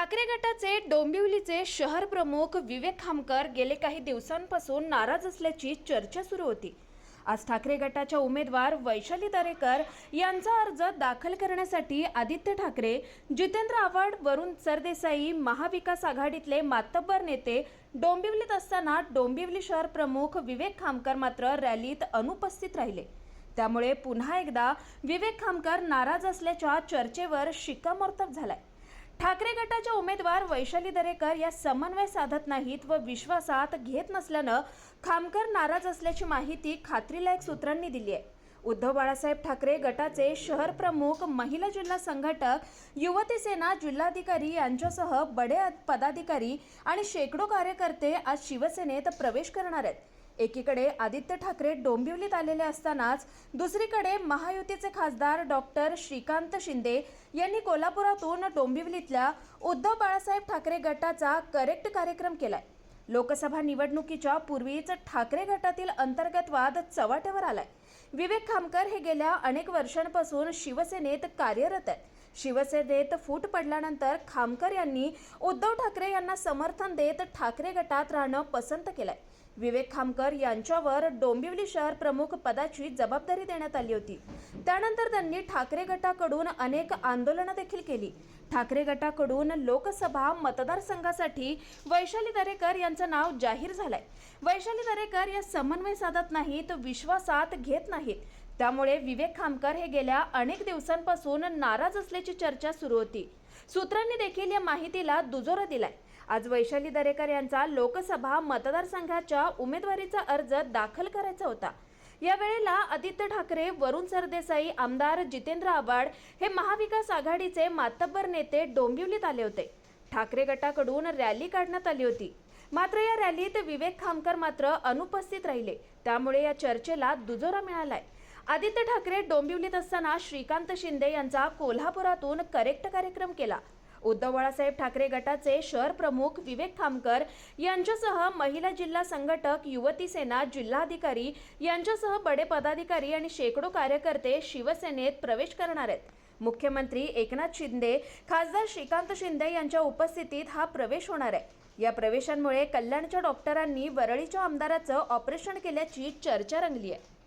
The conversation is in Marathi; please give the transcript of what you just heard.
ठाकरे गटाचे डोंबिवलीचे शहर प्रमुख विवेक खामकर गेले काही दिवसांपासून नाराज असल्याची चर्चा सुरू होती. आज ठाकरे गटाच्या उमेदवार वैशाली दरेकर यांचा अर्ज दाखल करण्यासाठी आदित्य ठाकरे जितेंद्र आव्हाड वरुण सरदेसाई महाविकास आघाडीतले मातब्बर नेते डोंबिवलीत असताना डोंबिवली शहर प्रमुख विवेक खामकर मात्र रॅलीत अनुपस्थित राहिले. त्यामुळे पुन्हा एकदा विवेक खामकर नाराज असल्याच्या चर्चेवर शिक्कामोर्तब झालाय. ठाकरे गटाच्या उमेदवार वैशाली दरेकर या समन्वय साधत नाहीत व विश्वासात घेत नसल्यानं खामकर नाराज असल्याची माहिती खात्रीलायक सूत्रांनी दिली आहे. उद्धव बाळासाहेब ठाकरे गटाचे शहर प्रमुख महिला जिल्हा संघटक युवती सेना जिल्हाधिकारी यांच्यासह बडे पदाधिकारी आणि शेकडो कार्यकर्ते आज शिवसेनेत प्रवेश करणार आहेत. एकीकडे आदित्य ठाकरे डोंबिवलीत आलेले असतानाच दुसरीकडे महायुतीचे खासदार डॉक्टर श्रीकांत शिंदे यांनी कोल्हापुरातून डोंबिवलीतल्या उद्धव बाळासाहेब ठाकरे गटाचा करेक्ट कार्यक्रम केलाय. लोकसभा निवडणुकीच्या पूर्वीच ठाकरे गटातील अंतर्गत वाद चव्हाट्यावर आलाय. विवेक खामकर हे गेल्या अनेक वर्षांपासून शिवसेनेत कार्यरत आहेत. शिवसेनेत फूट पडल्यानंतर खामकर यांनी उद्धव ठाकरे यांना समर्थन देत ठाकरे गटात राहणं पसंत केलंय. विवेक खामकर यांच्यावर डोंबिवली शहर प्रमुख पदाची जबाबदारी देण्यात आली होती. त्यानंतर त्यांनी ठाकरे गटाकडून अनेक आंदोलनं देखील केली. ठाकरे गटाकडून लोकसभा मतदारसंघासाठी वैशाली दरेकर यांचं नाव जाहीर झालंय. वैशाली दरेकर या समन्वय साधत नाहीत विश्वासात घेत नाहीत. त्यामुळे विवेक खामकर हे गेल्या अनेक दिवसांपासून नाराज असल्याची चर्चा सुरू होती. सूत्रांनी देखील या माहितीला दुजोरा दिलाय. आज वैशाली दरेकर यांचा लोकसभा मतदारसंघाच्या उमेदवारीचा अर्ज दाखल करायचा होता. या वेळेला आदित्य ठाकरे वरुण सरदेसाई आमदार जितेंद्र आव्हाड हे महाविकास आघाडीचे मातब्बर नेते डोंबिवलीत आले होते. ठाकरे गटाकडून रॅली काढण्यात आली होती. मात्र या रॅलीत विवेक खामकर मात्र अनुपस्थित राहिले. त्यामुळे या चर्चेला दुजोरा मिळालाय. आदित्य ठाकरे डोंबिवलीत असताना श्रीकांत शिंदे यांचा कोल्हापुरातून करेक्ट कार्यक्रम केला. उद्धव बाळासाहेब ठाकरे गटाचे शहर प्रमुख विवेक खामकर यांच्यासह महिला जिल्हा संघटक युवती सेना जिल्हाधिकारी यांच्यासह बडे पदाधिकारी आणि शेकडो कार्यकर्ते शिवसेनेत प्रवेश करणार आहेत. मुख्यमंत्री एकनाथ शिंदे खासदार श्रीकांत शिंदे यांच्या उपस्थितीत हा प्रवेश होणार आहे. या प्रवेशांमुळे कल्याणच्या डॉक्टरांनी वरळीच्या आमदाराचं ऑपरेशन केल्याची चर्चा रंगली आहे.